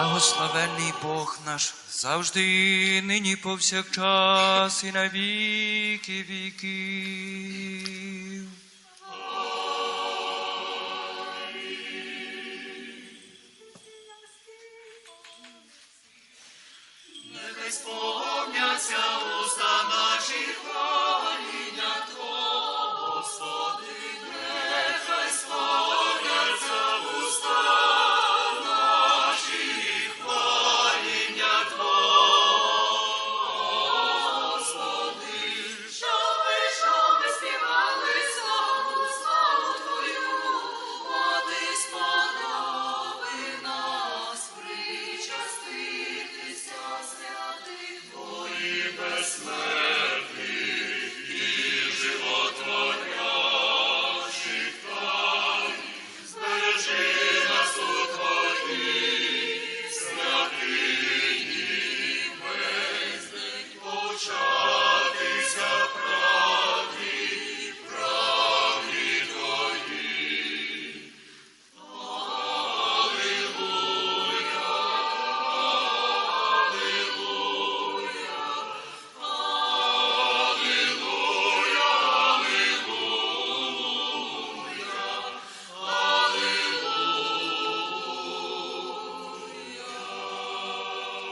Благословенний Бог наш завжди, нині повсякчас, і на віки.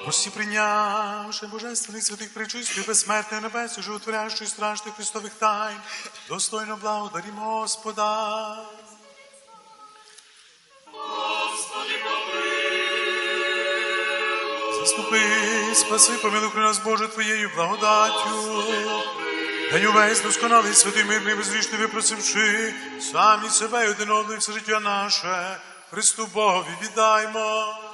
Гості прийнявши божественних святих причистих, безсмертних небес, животворящих страшних Христових тайн, достойно благодарім Господа. Господи, помилуй. Заступи, спаси, помилуй нас, Боже, Твоєю благодаттю. День увесь досконалий, святий мирний, безвічний, випросивши, самі себе і один одного все життя наше, Христу Богові віддаймо.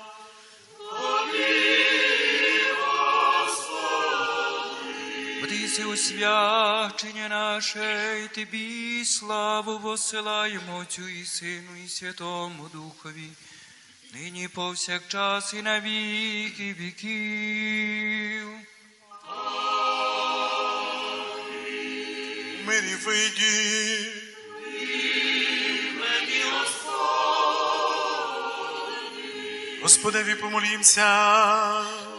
Вдися освячення наше, і тобі славу посилаємо Отцю і Сину, і Святому Духові, нині повсякчас і на віки віків. Мирі вийді. Господеві помолімся.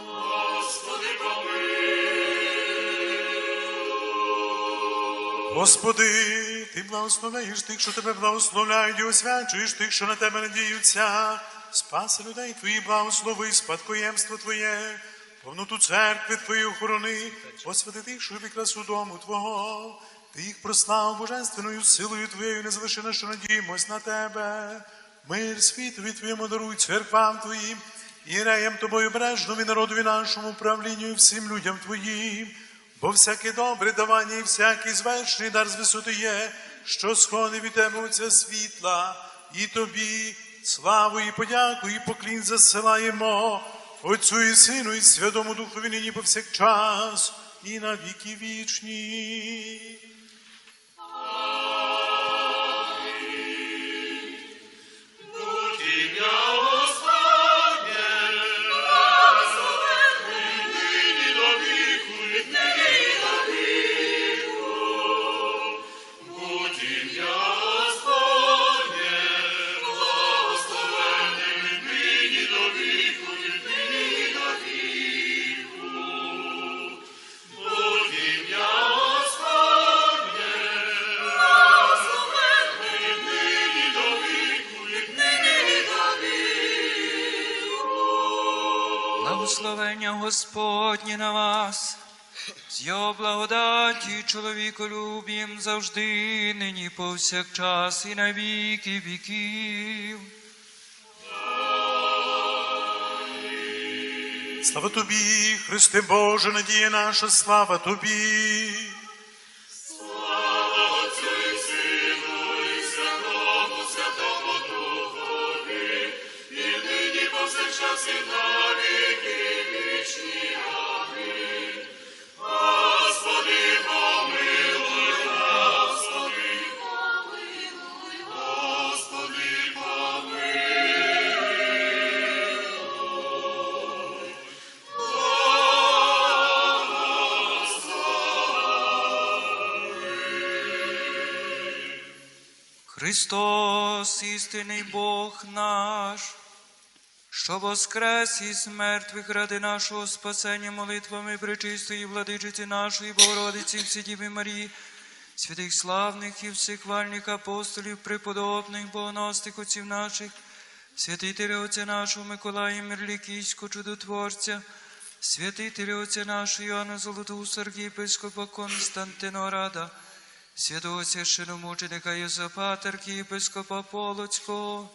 Господи, ти благословляєш тих, що тебе благословляють, і освячуєш тих, що на тебе надіються. Спаси людей твої, благослови, спадкоємство Твоє, повноту церкви Твої охорони, освяти тих, що любить красу дому Твого. Ти їх прослав божественною силою Твоєю, не незвишено, що надіємось на Тебе. Мир світові Твоєму даруй церквам Твоїм, іреям Тобою бережному і народові нашому правлінню і всім людям Твоїм. Бо всяке добре давання і всякий звершений дар з висоти є, що сходить від тебе Отця світла, і тобі славу і подяку, і поклін засилаємо Отцю і Сину, і Святому Духові нині повсякчас, і на віки вічні. Благословення Господнє на вас, з його благодаті чоловіку любім завжди, нині повсякчас і на віки віків. Слава тобі, Христе Боже, надія наша, слава тобі. Христос, істинний Бог наш, що воскрес із мертвих ради нашого спасення молитвами пречистої владичиці нашої Богородиці Всідіви Марії, святих славних і всехвальних апостолів, преподобних богоностих отців наших, святителя Отця нашого Миколая Мирлікійського чудотворця, святителя Отця нашого Іоанна Золотуса, архієпископа Константинорада, святого священомученика Йосифата, архієпископа Полоцького,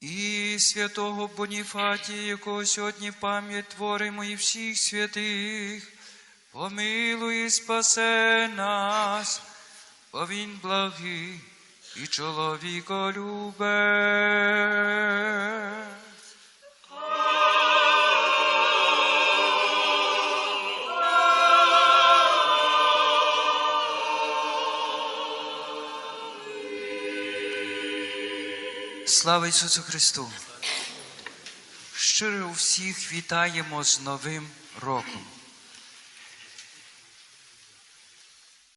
і святого Боніфатія, якого сьогодні пам'ять творимо і всіх святих, помилуй і спасе нас, бо він благий і чоловіколюбе. Слава Ісусу Христу! Щиро всіх вітаємо з Новим роком.